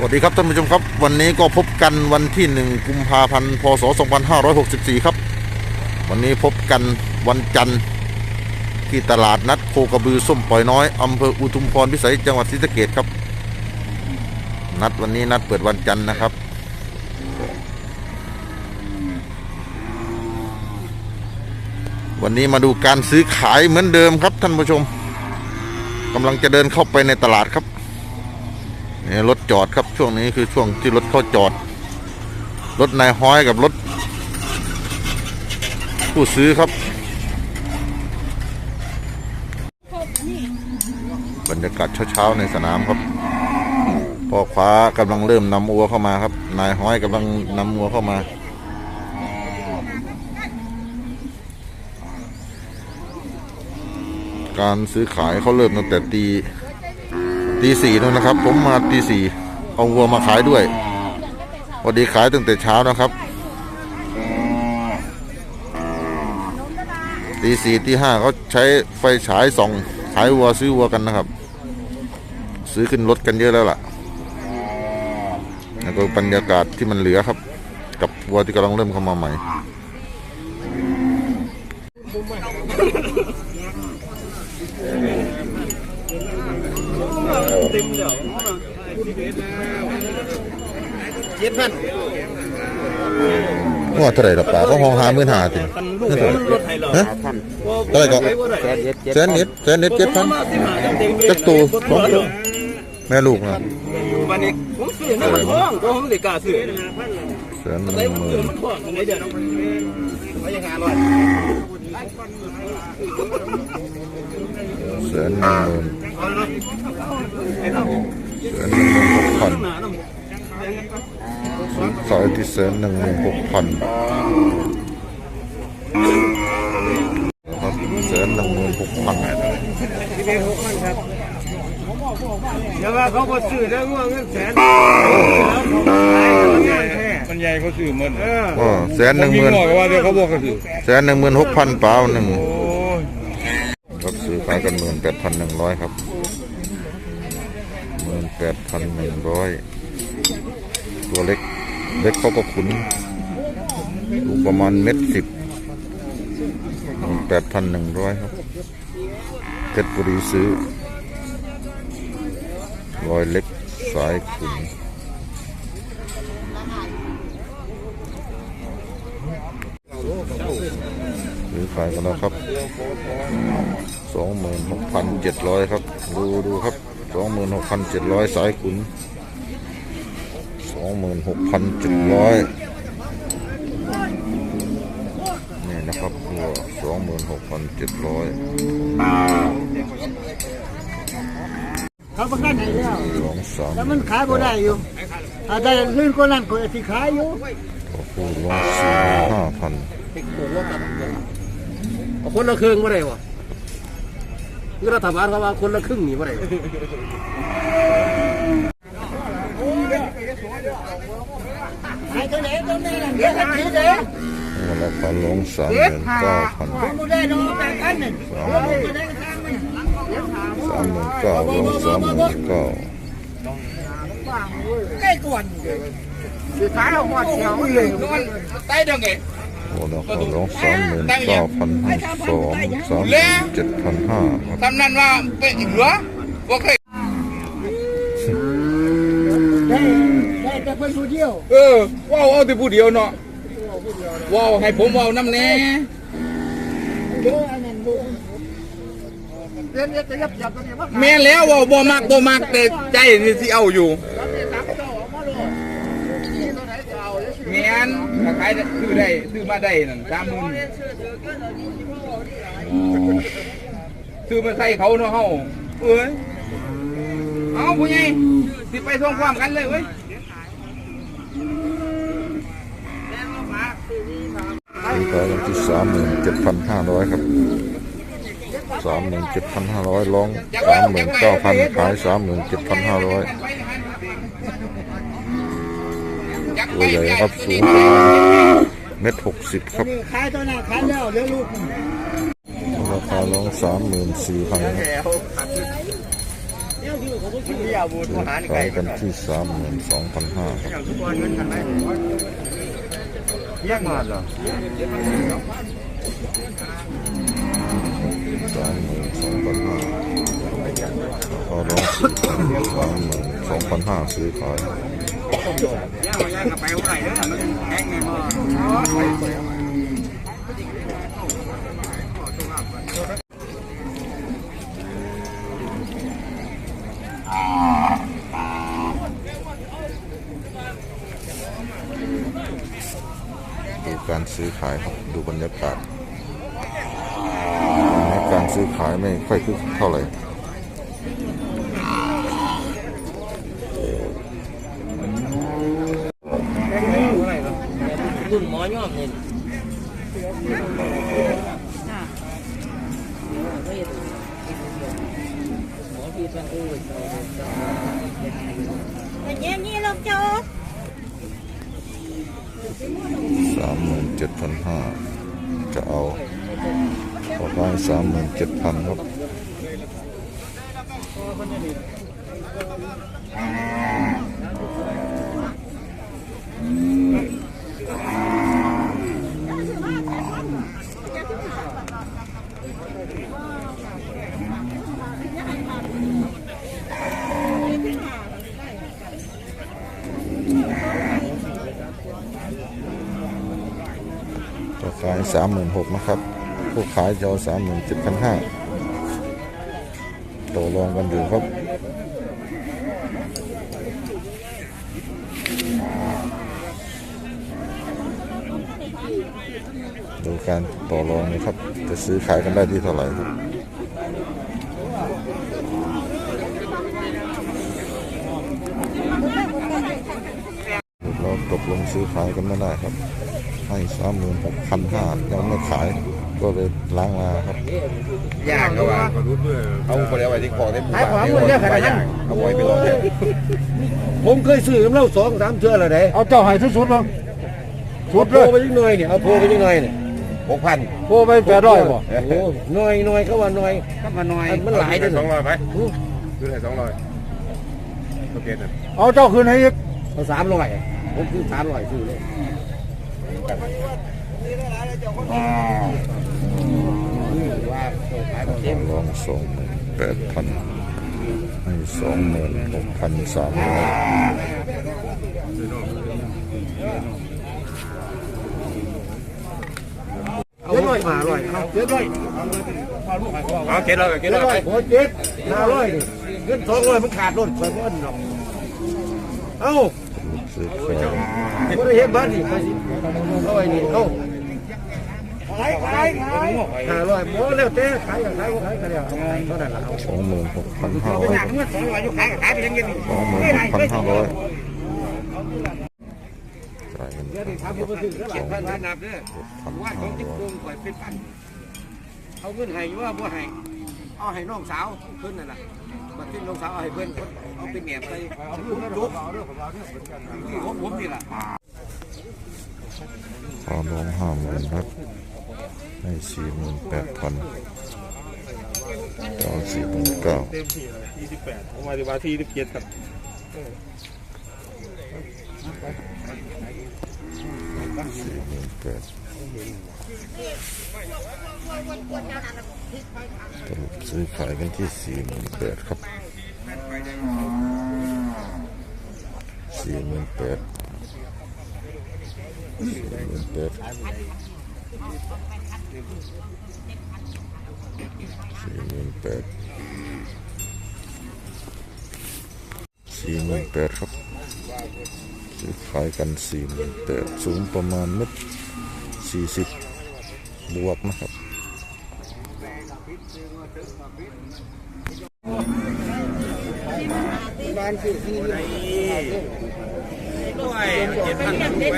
สวัสดีครับท่านผู้ชมครับ วันนี้ก็พบกันวันที่ 1 กุมภาพันธ์พศ 2564 ครับ วันนี้พบกันวันจันทร์ที่ตลาดนัดโคกระบือส้มปล่อยน้อยอำเภออุทุมพรพิสัยจังหวัดศรีสะเกดครับ นัดวันนี้นัดเปิดวันจันทร์นะครับ วันนี้มาดูการซื้อขายเหมือนเดิมครับท่านผู้ชมกำลังจะเดินเข้าไปในตลาดครับ นี่รถจอดครับช่วงนี้คือช่วงที่รถเข้าจอด รถนายห้อยกับรถ ผู้ซื้อครับ บรรยากาศเช้าๆในสนามครับพ่อคว้ากำลังเริ่มนำอัวเข้ามาครับ นายห้อยกำลังนำอัวเข้ามาการซื้อขายเขาเริ่มตั้งแต่ตี ตีสี่นู่นนะครับ ผมมาตีสี่เอาวัวมาขายด้วยพอดีขายตั้งแต่เช้านะครับตีสี่ตีห้าเขาใช้ไฟฉายส่องขายวัวซื้อวัวกันนะครับ ซื้อขึ้นรถกันเยอะแล้วล่ะแล้วก็บรรยากาศที่มันเหลือครับ กับวัวที่กำลังเริ่มเข้ามาใหม่เจ็ดพันว่าเท่าไหร่ละป่าก็ห้องหาหมื่นหาถึงนั่นเท่าไหร่ฮะเท่าไหร่ก็แสนเจ็ดเจ็ดแสนนิดแสนนิดเจ็ดพันจักตูสองตัวแม่ลูกนะวันนี้ผมซื้อน้ำมันท้องก็ผมเลยกล้าซื้อแสนหนึ่งได้หผมมื่ซื้อนมันท้องในเดือนไม่ยังหาร้อยแสนหนึ่ง หนึ่งหมื่นหกพันขายที่แสนหนึ่งหมื่นหกพันครับแสนหนึ่งหมื่นหกพันเดี๋ยวว่าเขาก็ซื้อได้วเงินแสนมันใหญ่เขาซื้อหมันเออแสนหนึ่งหมื่นว่าเดี๋ยวเขาบอกเขาซื้อแสนหนึ่งหมื่นหกพันเปล่าหนึ่งครับซื้อขายกันหมื่นแปดพันหนึ่งร้อยครับ แปดพันหนึ่งร้อยตัวเล็ก เล็กเขาก็ขุนดูประมาณเม็ดสิบหมื่นแปดพันหนึ่งร้อยครับเพชรบุรีซื้อรอยเล็กสายขุนซื้อขายกันแล้วครับสองหมื่นหกพันเจ็ดร้อยครับ ดูดูครับ องหมื่นหกพันเจ็ดร้อยสายขุนสองหมื่นหกพันเจ็ดร้อยนี่นะครับวัวสองหมื่นหกพันเจ็ดร้อยเขาประกันให้แล้วสองสามแต่มันขายบ่ได้อยู่ถ้าได้ลื่นกว่านั้นก็สิขายอยู่ตัวผู้ลงสี่ห้าพันเอาคนละครึ่งมาได้วะ นี่รัฐบาลเขาว่าคนละครึ่งนี่มาได้ขายตัวไหนตัวนี้น่ะเดี๋ยวกันทีเด้อวัวละพันลงสามหมื่นเก้าพันผมบ่ได้ดอกแต่กันนึงตัวไหนก็ทางมันสามหมื่นเก้าลงสามหมื่นเก้าใกล้ก่อนสิขายเอาหมดเดียวเลยใต้ดังไง วัวละพันลงสามหมื่นเก้าพันห้าสองสามหมื่นเจ็ดพันห้าทำนั้นว่าเป็นอีกเหรอว่าเคยได้ได้แต่เพิ่อนผู้เดียว เออว้าวเอาแต่ผู้เดียวเนาะว้าวให้ผมว้าวน้ำแน่เด้ออันนั้นบ่เรียนเรียนจะยับยับตัวนี้มาแม่นแล้วว้าวบ่มักบ่มักแต่ใจนี่สิเอาอยู่แม่น ถ้าขายได้ซื้อได้ซื้อมาได้นั่นสามหมื่นซื้อมาใส่เขาเนาะเฮาเอ้ยเอาผู้ใหญ่สิไปส่งความกันเลยเว้ยซื้อขายกันที่สามหมื่นเจ็ดพันห้าร้อยครับสามหมื่นเจ็ดพันห้าร้อยลองสามหมื่นเก้าพันขายสามหมื่นเจ็ดพันห้าร้อย ตัวใหญ่ครับสูงประมาณเมตรหกสิบครับขายตัวนั้นขายแล้วเหลือลูกราคาลองสามหมื่นสี่พันครับเขายกันที่สามหมื่นสองพันห้าครับเยี่ยงมาเหรอสามหมื่นสองพันห้าพอร้องสี่สามหมื่นสองพันห้าซื้อขาย ย่างมาย่างกับไปเท่าไหร่เด้อมันแพงไงบ่ดูการซื้อขายครับดูบรรยากาศการซื้อขายไม่ค่อยคึกเท่าไหร่ รุ่นหมอย่อมเนี่ยหมอพี่ท่านอู้ Nhà như lông cho สามหมื่นเจ็ดพัน ห้าจะเอาประมาณสามหมื่นเจ็ดพันครับ สามหมื่นหกนะครับ ผู้ขายจะเอาสามหมื่นเจ็ดพันห้าต่อรองกันอยู่ครับดูการต่อรองนะครับ จะซื้อขายกันได้ที่เท่าไหร่ครับเราตก ลงซื้อขายกันไม่ได้ครับ ให้สามหมื่นหกพันห้ายังไม่ขาย ก็เลยล้างมาครับย่างก็ว่าเอาไปเอาไว้ที่คอได้ขายของมันเรียกขนาดนั้นเอาไว้ไปลองเด้อผมเคยซื้อกับเราสองสามเทื่อแล้วเด้เอาเจ้าให้สุดๆบ้างเอาโทรไปยังหน่อยเนี่ยเอาโทรไปยังหน่อยเนี่ยหกพันโทรไปแปดร้อยบ่โอ้หน่อยหน่อยเขาว่าหน่อยก็มาหน่อยมันหลายเด้อสองร้อยไปดูให้สองร้อยโอเคนะเอาเจ้าคืนให้อีก เอาสามร้อยผมซื้อสามร้อยซื้อเลยว่าขายเต็มลองสองแปดพันให้สองหมื่นหกพันสามร้อยเอาร้อยมาร้อยเอาเจ็ดร้อยเอาเกล็ดเลยเกล็ดเจ็ดเลร้อยยโอ้เจ็ดห้าร้อยนี่เงินสองร้อยมันขาดรถไปเพิ่นหรอกเอ้า ซื้อขายบ่ได้เห็นบ้านนี่ไปสิเอาไว้นี่เอาห้าร้อยบ่แล้วแต่ขายก็ขายบ่ขายก็แล้วเท่านั้นล่ะเอาสองหมื่นหกพันห้าร้อยเงินสองร้อยอยู่ขายขายไปยังไงสองหมื่นหกพันห้าร้อยจ่ายเงินเดี๋ยวนี้ทำบ่ถึงแล้วล่ะพันนับเด้อพันว่าห้าของจิ๊บร้อยโกงข่อยเป็นพันเอาเงินให้อยู่ว่าบ่ให้เอาให้น้องสาวเพิ่นนั่นล่ะ บัดที่น้องสาวเอาให้เพิ่นเอาไปแหนบใส่จุกของผมนี่ล่ะพอรวมห้าหมื่นครับให้สี่หมื่นแปดพันจะเอาสี่หมื่นเก้าเต็มที่เลยที่สิบแปดผมมาที่ว่าที่สิบเจ็ดครับสี่หมื่นแปด สรุปซื้อขายกันที่สี่หมื่นแปดครับสี่หมื่นแปดสี่หมื่นแปดสี่หมื่นแปดสี่หมื่นแปดครับซื้อขายกันสี่หมื่นแปดสูงประมาณเมตรสี่สิบ บวกนะครับด้วยเจ็ดพันไป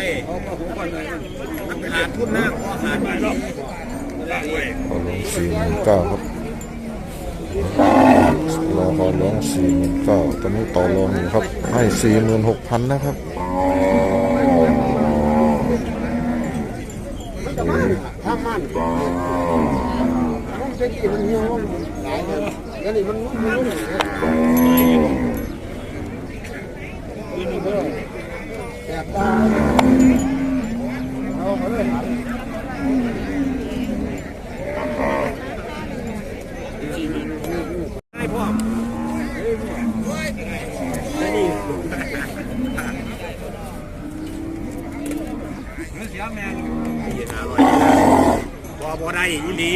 ขาดทุนหนะพอขาดไปหรอกขอลงสี่หมื่นเก้าครับรอขอลงสี่หมื่นเก้าตอนนี้ต่อรองอยู่ครับ ให้สี่หมื่นหกพันนะครับ ทำมันต้องจะกี่มันเหี่ยวหล บตาเอามาเลยให้พ่อได้อีหลี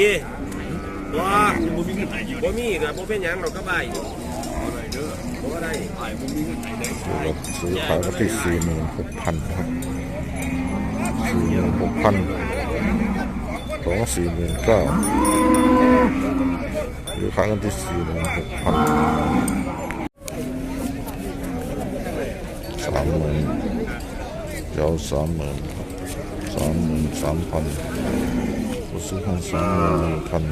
บ่บ่มีบ่มีก็บ่เป็นหยังดอกก็บายบ่ได้บ่มีเงินไหนได้ซื้อขายก็ที่สี่หมื่นหกพันครับสี่หมื่นหกพันสองสี่หมื่นเก้าซื้อขายกันที่สี่หมื่นหกพันสามหมื่นเจ้าสามหมื่นสามหมื่นสามพัน ก็ซื้อให้สามหมื่นหนึ่งพัน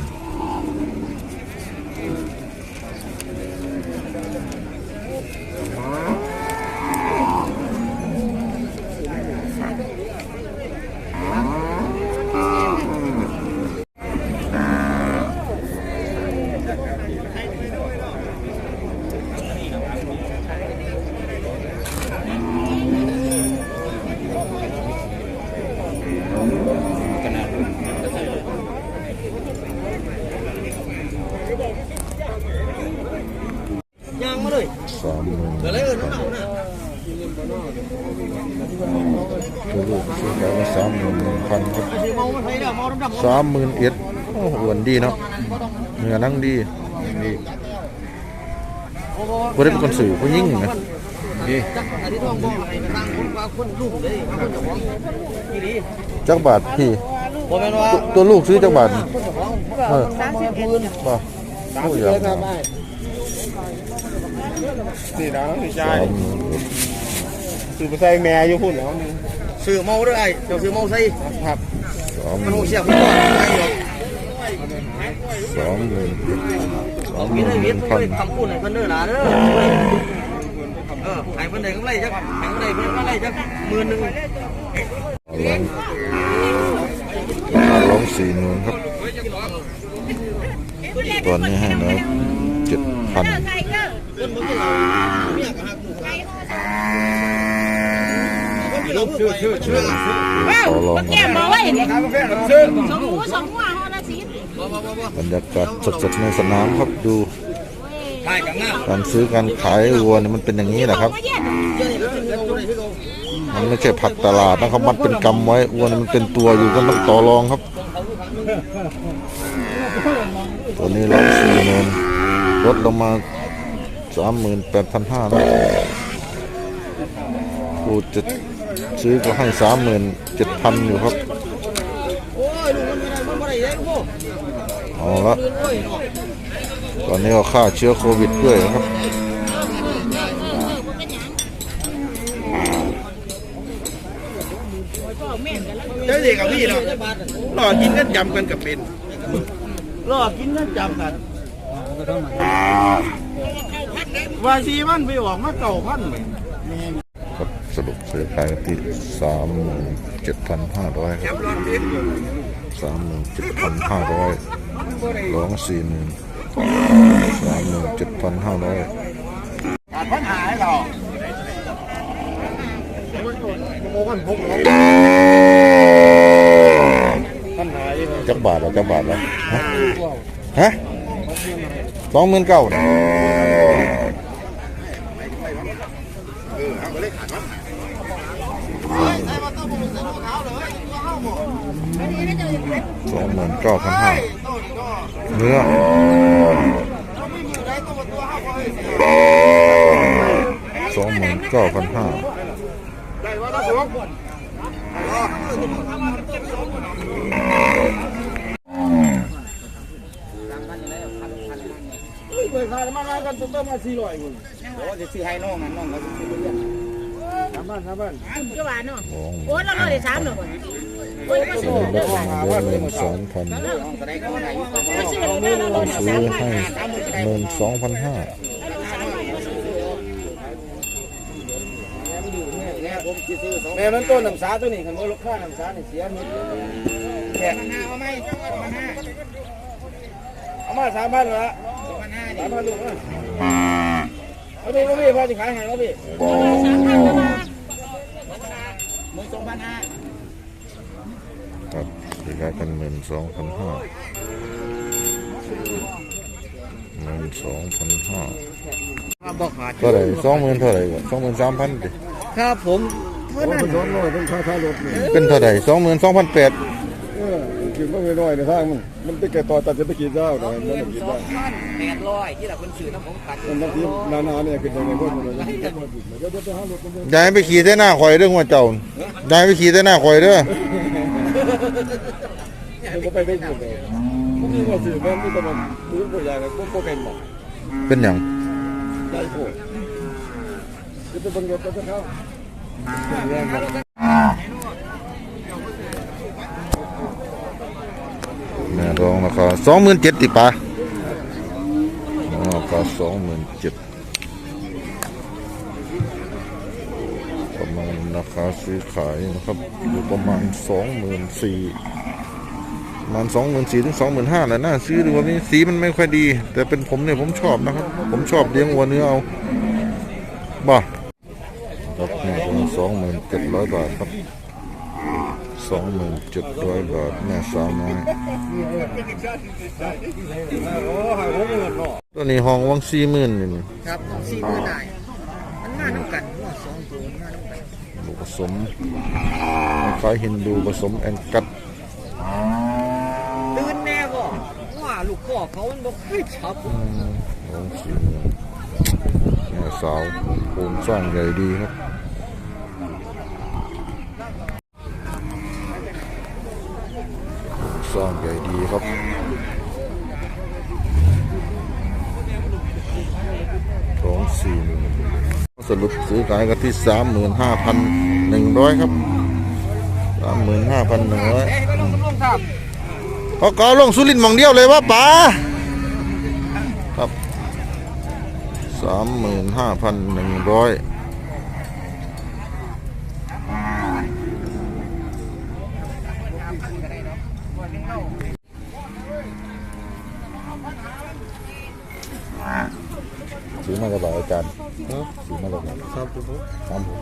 ยางมาเลย สามหมื่น เดี๋ยวเลยเอิ้นเอาน่ะ ตัวลูกซื้อขายมาสามหมื่นหนึ่งพันครับสามหมื่นเอ็ดโอ้อ้วนดีเนาะเนื้อนั่งดีดีบ่ได้เป็นคนสื่อผู้ยิ่งนะดีจักอันนี้ต้องบอกให้ทางคนว่าคนลูกเลยคนเจ้าของอีหลีจักบาทพี่ตัวลูกซื้อจักบาทเองเอสามสิบเอ็ดบ่โอ้ยอย่างนั้นนี่นะนี่ใจสามหมื่น คือไปใส่แม่อยู่พุ่นแล้วนึงซื้อเมาเด้อไอ้เจ้าซื้อเมาใส่ครับสามหมันมื่หูนเสียบมันก่อนไอ้ดอกสามหมื่นเอ็ดสามหกิมื่นนให้หเวียนึ่นงไปพันคำพูดให้เพิ่นเด้อล่ะเด้อเออให้เพิ่นได้กำไรจักให้เพิ่นได้เพิ่นกำไรจักหมื่นหนึงลองลองสี่หมื่นครับ ตอนนี้ให้แล้วเจ็ดพันใครเด้อลูกชื่อชื่อชื่อ ว้าวต่อรองแก้มบอกว่าอย่างนี้กาแฟซื้อสองหูสองหัวหัวละสิบบรรยากาศสดๆในสนามครับดูถ่ายกันหน้าการซื้อการขายวัวเนี่ยมันเป็นอย่างนี้แหละครับมาเย็นเดี๋ยวนี้ก็เป็นเงินตัวไหนพี่เขามันไม่ใช่ผักตลาดนะครับมันเป็นกำไว้วัวเนี่ยมันเป็นตัวอยู่ก็ต้องต่อรองครับ ตัวนี้ร้อยสี่หมื่นลดลงมาสามหมื่นแปดพันห้าแล้วกูจะ ซื้อก็ให้สามหมื่นเจ็ดพันอยู่ครับโอ้ยลูกมันไม่ได้มันไม่ได้เยอะพวกเอาละโอ้ยตอนนี้ก็ฆ่าเชื้อโควิดด้วยนะครับเดี๋ยวเด็กกับพี่เนาะรอกินกันจำกันกับเป็นรอกินกันจำกันว่าสีมันไปออกมาเก่าพัน ครับสรุปซื้อขายกันที่สามหมื่นเจ็ดพันห้าร้อยครับสามหมื่นเจ็ดพันห้าร้อยร้องสี่หมื่นสามหมื่นเจ็ดพันห้าร้อยขาดปัญหาให้เราโมกันพกเราปัญหาอยู่จักบาทเหรอจักบาทเหรอฮะฮะสองหมื่นเก้า สองหมื่นเก้าพันห้าเนื้อสองหมื่นเก้าพันห้าเปิดขายมากันตุ้มมาสี่ร้อยคนโอ้จะซื้อให้น้องนั่นน้องเขาซื้อเรีย นทำบ้านทำบ้านก็หวานเนาะโอ้เราเลยสามเนาะโอ้ยมาซื้ซื้ออรถมาเดือนหมื่นสองพันมาซื้อเลยเราเลยซื้สามอพันให้หมื่นสองพันห้าแม่มันต้นน้ำสาตัวนี้คันว่าลูกค้าน้ำสาเนี่ยเสียมิดแค่เอามาสามพันละสามพันลูกนะเอาพี่เอาพี่พอจะขายให้เอาพี่หมื่นสองพันห้า ครับซื้อ ขายกันหมื่นสองพันห้าหมื่นสองพันห้าบอกขาดเท่าไหร่สองหมื่นเท่าไหร่ก่อนสองหมื่นสามพันดิครับผมเท่านั้นสองร้อยต้องค่าค่ารถนี่เป็นเท่าไหร่สองหมื่นสองพันแปดเออกินไม่น้อยในทางมันมันได้แก่ต่อตัดจะไปกินเจ้าหน่อยมันกินสอได้งพันแปดร้อยที่เราคนซื้อน้ำผมตัดมันบางทีนานๆเนี่ยกินในคนเลยเดี๋ยวเดี๋ยวจะหารถมันยายไปขี่เส้นหน้าข่อยเด้อหัวเจ้ายายไปขี่เส้นหน้าข่อยเด้อมัน ก็ไปได้หมดเลยมันมีว่าสื่อมันมีแต่มันมือผู้ใหญ่เลยพวกพวกเป็นหมอเป็นอย่างได้พวกจะไปบังเกิดจะเข้าแม่รองราคาสองหมื่นเจ็ดติปะราคาสองหมื่นเจ็ด ราคาซื้อขายนะครับอยู่ประมาณสองหมื่นสี่ประมาณสองหมื่นสี่ถึงสองหมื่นห้าแหละน่าซื้อดูว่านี้สีมันไม่ค่อยดี แต่เป็นผมเนี่ยผมชอบนะครับ ผมชอบเลี้ยงวัวเนื้อเอาบ้าครับนี่สองหมื่นเจ็ดร้อยบาทครับสองหมื่นเจ็ดร้อยบาทแม่สาวน้อยตัวนี้ห้องวังสี่หมื่นนี่ครับสี่หมื่นได้มันมาน้ำกัน ผสมคล้ายฮินดูผสมแองกัดตื่นแน่บ่ว่าลูกพ่อเขามันบอกให้ชับวังสี่หมื่นแม่สาวโครงสร้างใหญ่ดีครับโครงสร้างใหญ่ดีครับสองสี่หมื่น ส รุปซื้อขายกันที่สามหมื่นห้าพันหนึ่งร้อยครับสามหมื่นห้าพันหนึ่งร้อยเขาก็ลงสุรินทร์มองเดียวเลยวะป๋าครับสามหมื่นห้าพันหนึ่งร้อย ซื้อมาจากไหนอาจารย์ซื้อมาจากไหนสามตัวสามหก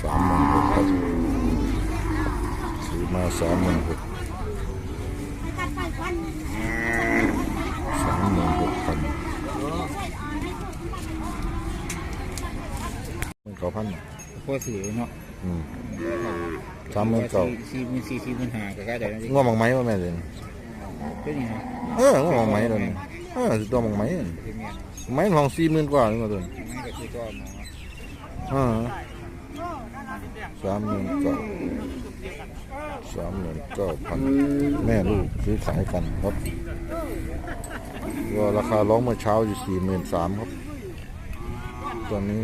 สามหมื่นหกครับซื้อมาสามหมื่นหกสามหมื่นหกพันมันเก้าพันพอสื่อเนาะอืมสามหมื่นเก้าสี่หมื่นสี่สี่หมื่นห้าก็ได้แต่นั่นง้อมังไหมว่าแม่เด่นเป็นยังไงเออง้อมังไหมตัวนี้ เออตัวมังไหมนี่เป็นเมียไหมทองสี่หมื่นกว่านี่มาตัวอ่าสามหมื่นเก้าสามหมื่นเก้าพันแม่ลูกซื้อขายกันครับก็ราคาร้องเมื่อเช้าอยู่สี่หมื่นสามครับ ตอนนี้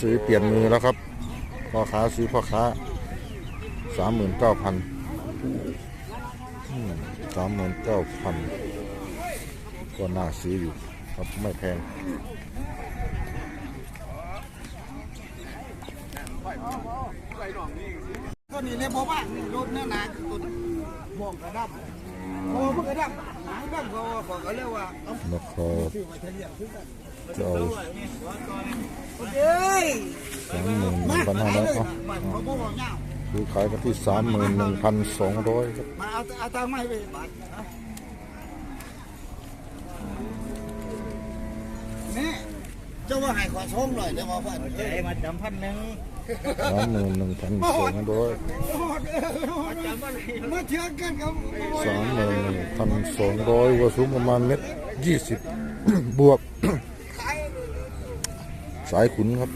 ซื้อเปลี่ยนมือแล้วครับพ่อค้าซื้อพ่อค้าสามหมื่นเก้าพันสามหมื่นเก้าพัน ก็น่าซื้ออยู่ครับไม่แพงตัวนี้เลยบอกว่าโดนเนื้อหนาตัวมองกระดับโอ้มันกระดับกระดับเขาบอกเขาเรียกว่าเอาราคาจะเอาเอ้ยสามหมื่นหนึ่งพันห้าร้อยเอามันเขาบอกเงาซื้อขายกันที่สามหมื่นหนึ่งพันสองร้อยครับมาเอาเอาตังค์มาให้ไป ว่าให้ขอชมหน่อยเดี๋ยวมาฟันใจมาจำพันหนึ่งสามหมื่นหนึ่งพันสองร้อยมาเทียงกันกับสามหมื่นหนึ่งพันสองร้อยว่าสูงประมาณเม็ดยี่สิบบวก สายขุนครับ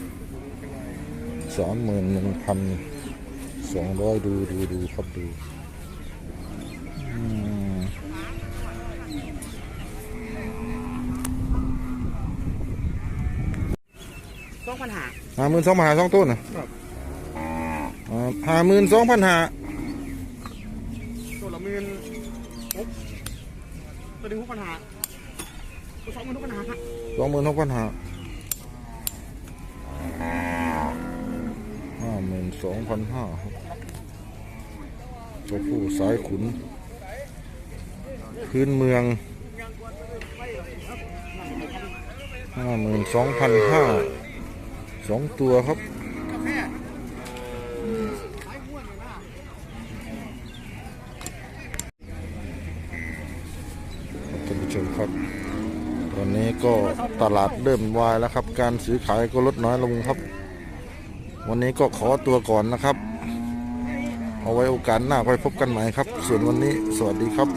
สามหมื่นหนึ่งพันสองร้อยดูดูดูครับดูอืม สองปัญ หาห้าหมื่นสองพันห้าสองต้นนะห้าหมื่นสองพันห้าตัวละหมื่นหกตัวหนึ่งหกปัญหาตัวสองหมื่นหกปัญหาครับสองหมื่นหกพันห้าห้าหมื่นสองพันห้าครับตัวผู้สายขุน พื้นเมืองห้าหมื่นสองพันห้า สองตัวครับท่านผู้ชมครับ ตอนนี้ก็ตลาดเริ่มวายแล้วครับ การซื้อขายก็ลดน้อยลงครับ วันนี้ก็ขอตัวก่อนนะครับ เอาไว้โอกาสหน้าไปพบกันใหม่ครับ ส่วนวันนี้สวัสดีครับ